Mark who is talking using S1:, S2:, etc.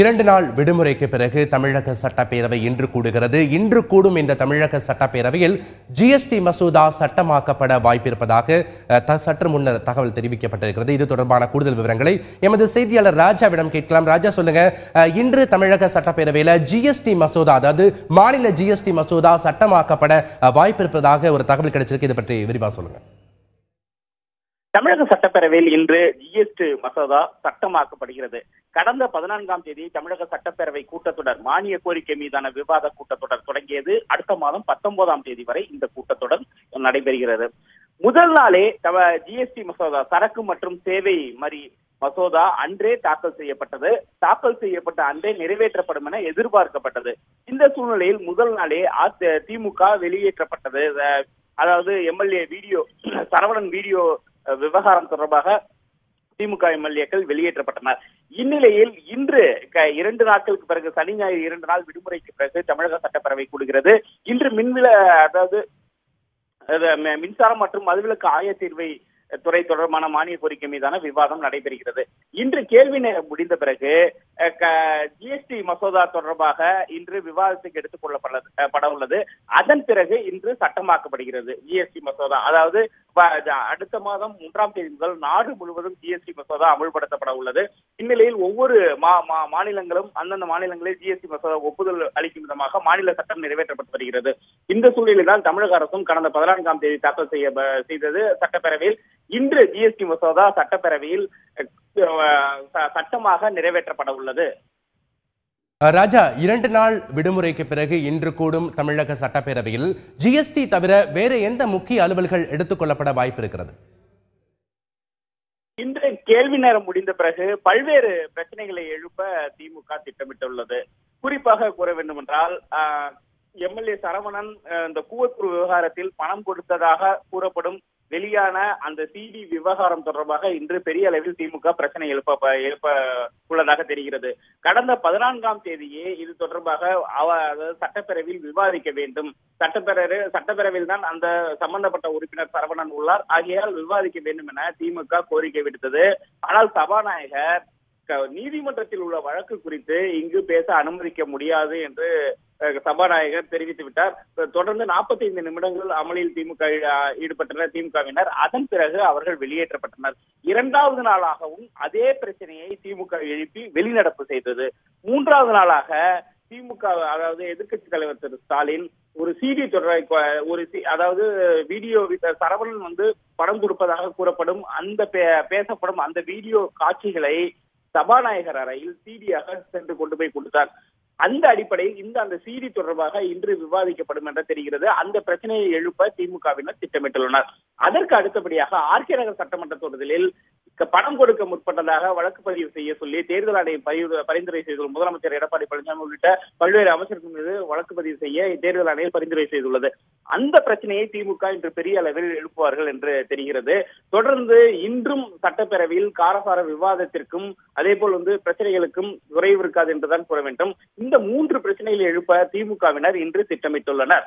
S1: இரண்டு நாள் விடுமுறைக்கு பிறகு தமிழக சட்டப்பேரவை இன்று கூடுகிறது. இன்று கூடும் இந்த தமிழக சட்டப்பேரவையில் ஜிஎஸ்டி மசோதா சட்டமாக்கப்பட வாய்ப்பிருப்பதாக சற்று முன்னர் தகவல் தெரிவிக்கப்பட்டிருக்கிறது. இது தொடர்பான கூடுதல் விவரங்களை எமது செய்தியாளர் ராஜாவிடம் கேட்கலாம். ராஜா சொல்லுங்க. இன்று தமிழக சட்டப்பேரவையில் ஜிஎஸ்டி மசோதா அதாவது மாநில ஜிஎஸ்டி மசோதா சட்டமாக்கப்பட வாய்ப்பிருப்பதாக ஒரு தகவல் கிடைச்சிருக்கு. இதை பற்றி விரிவா சொல்லுங்க.
S2: தமிழக சட்டப்பேரவையில் இன்று ஜிஎஸ்டி மசோதா சட்டமாக்கப்படுகிறது. கடந்த பதினான்காம் தேதி தமிழக சட்டப்பேரவை கூட்டத்தொடர் மானிய கோரிக்கை மீதான விவாத கூட்டத்தொடர் தொடங்கியது. அடுத்த மாதம் பத்தொன்பதாம் தேதி வரை இந்த கூட்டத்தொடர் நடைபெறுகிறது. முதல் நாளே ஜிஎஸ்டி மசோதா சரக்கு மற்றும் சேவை மறி மசோதா அன்றே தாக்கல் செய்யப்பட்டது. தாக்கல் செய்யப்பட்ட அன்றே நிறைவேற்றப்படும் என எதிர்பார்க்கப்பட்டது. இந்த சூழ்நிலையில் முதல் நாளே திமுக வெளியேற்றப்பட்டது. அதாவது எம்எல்ஏ வீடியோ சரவணன் வீடியோ விவகாரம் தொடர்பாக திமுக எம்எல்ஏக்கள் வெளியேற்றப்பட்டனர். இந்நிலையில் இன்று க- இரண்டு நாட்களுக்கு பிறகு சனி ஞாயிறு இரண்டு நாள் விடுமுறைக்கு பிறகு தமிழக சட்டப்பேரவை கூடுகிறது. இன்று மின்வில அதாவது மின்சாரம் மற்றும் மதுவிலக்கு ஆயத்தீர்வை துறை தொடர்பான மானிய கோரிக்கை மீதான விவாதம் நடைபெறுகிறது. இன்று கேள்வி நேரம் முடிந்த பிறகு ஜிஎஸ்டி மசோதா தொடர்பாக இன்று விவாதத்துக்கு எடுத்துக் கொள்ளப்பட உள்ளது. அதன் பிறகு இன்று சட்டமாக்கப்படுகிறது ஜிஎஸ்டி மசோதா. அதாவது அடுத்த மாதம் மூன்றாம் தேதி முதல் நாடு முழுவதும் ஜிஎஸ்டி மசோதா அமல்படுத்தப்பட உள்ளது. இந்நிலையில் ஒவ்வொரு மா- மா- மாநிலங்களும் அந்தந்த மாநிலங்களில் ஜிஎஸ்டி மசோதா ஒப்புதல் அளிக்கும் விதமாக மாநில சட்டம் நிறைவேற்றப்பட்டு வருகிறது. இந்த சூழலில் தான் தமிழக அரசும் கடந்த பதினான்காம் தேதி தாக்கல் செய்ய செய்தது சட்டப்பேரவையில். இன்று ஜிஎஸ்டி மசோதா சட்டப்பேரவையில் சட்டமாக நிறைவேற்றப்பட உள்ளது.
S1: ராஜா இரண்டு நாள் விடுமுறைக்கு பிறகு இன்று கூடும் தமிழக சட்டப்பேரவையில் ஜிஎஸ்டி தவிர வேற எந்த முக்கிய அலுவல்கள் எடுத்துக்கொள்ளப்பட வாய்ப்பு இருக்கிறது
S2: இன்று கேள்வி நேரம் முடிந்த பிறகு பல்வேறு பிரச்சனைகளை எழுப்ப திமுக திட்டமிட்டுள்ளது. குறிப்பாக கூற வேண்டும் என்றால் எம்எல்ஏ சரவணன் இந்த கூவத்தூர் விவகாரத்தில் பணம் கொடுத்ததாக கூறப்படும் வெளியான அந்த சிடி விவகாரம் தொடர்பாக இன்று பெரிய அளவில் திமுக பிரச்சனை எழுப்ப எழுப்ப உள்ளதாக தெரிகிறது. கடந்த பதினான்காம் தேதியே இது தொடர்பாக சட்டப்பேரவையில் விவாதிக்க வேண்டும். சட்டப்பேரவை சட்டப்பேரவையில் தான் அந்த சம்பந்தப்பட்ட உறுப்பினர் சரவணன் உள்ளார். ஆகையால் விவாதிக்க வேண்டும் என திமுக கோரிக்கை விடுத்தது. ஆனால் சபாநாயகர் நீதிமன்றத்தில் உள்ள வழக்கு குறித்து இங்கு பேச அனுமதிக்க முடியாது என்று சபாநாயகர் தெரிவித்து விட்டார். தொடர்ந்து 45 நிமிடங்கள் அமளியில் திமுக ஈடுபட்டனர் திமுகவினர். அதன் பிறகு அவர்கள் வெளியேற்றப்பட்டனர். இரண்டாவது நாளாகவும் அதே பிரச்சனையை திமுக எழுப்பி வெளிநடப்பு செய்தது. மூன்றாவது நாளாக திமுக அதாவது எதிர்க்கட்சி தலைவர் திரு ஸ்டாலின் ஒரு சிடி தொடரை ஒரு அதாவது வீடியோ வி- சரவணன் வந்து படம் கொடுப்பதாக கூறப்படும் அந்த பே- பேசப்படும் அந்த வீடியோ காட்சிகளை சபாநாயகர் அறையில் சிடியாக சென்று கொண்டு போய் கொடுத்தார். அந்த அடிப்படையில் இந்த அந்த செய்தி தொடர்பாக இன்று விவாதிக்கப்படும் என்று தெரிகிறது. அந்த பிரச்சனையை எழுப்ப திமுகவினர் திட்டமிட்டுள்ளனர். அதற்கு அடுத்தபடியாக ஆர்கே நகர் சட்டமன்ற தேர்தலில் பணம் கொடுக்க முற்பட்டதாக வழக்கு பதிவு செய்ய சொல்லி தேர்தல் ஆணையம் பரிந்துரை செய்துள்ள முதலமைச்சர் எடப்பாடி பழனிசாமி உள்ளிட்ட பல்வேறு அமைச்சர்கள் மீது வழக்கு பதிவு செய்ய தேர்தல் ஆணையம் பரிந்துரை செய்துள்ளது. அந்த பிரச்சனையை திமுக இன்று பெரிய அளவில் எழுப்புவார்கள் என்று தெரிகிறது. தொடர்ந்து இன்றும் சட்டப்பேரவையில் காரசார விவாதத்திற்கும் அதே போல் வந்து பிரச்சனைகளுக்கும் குறைவு இருக்காது என்றுதான் கூற வேண்டும். இந்த மூன்று பிரச்சனைகளை எழுப்ப திமுகவினர் இன்று திட்டமிட்டுள்ளனர்.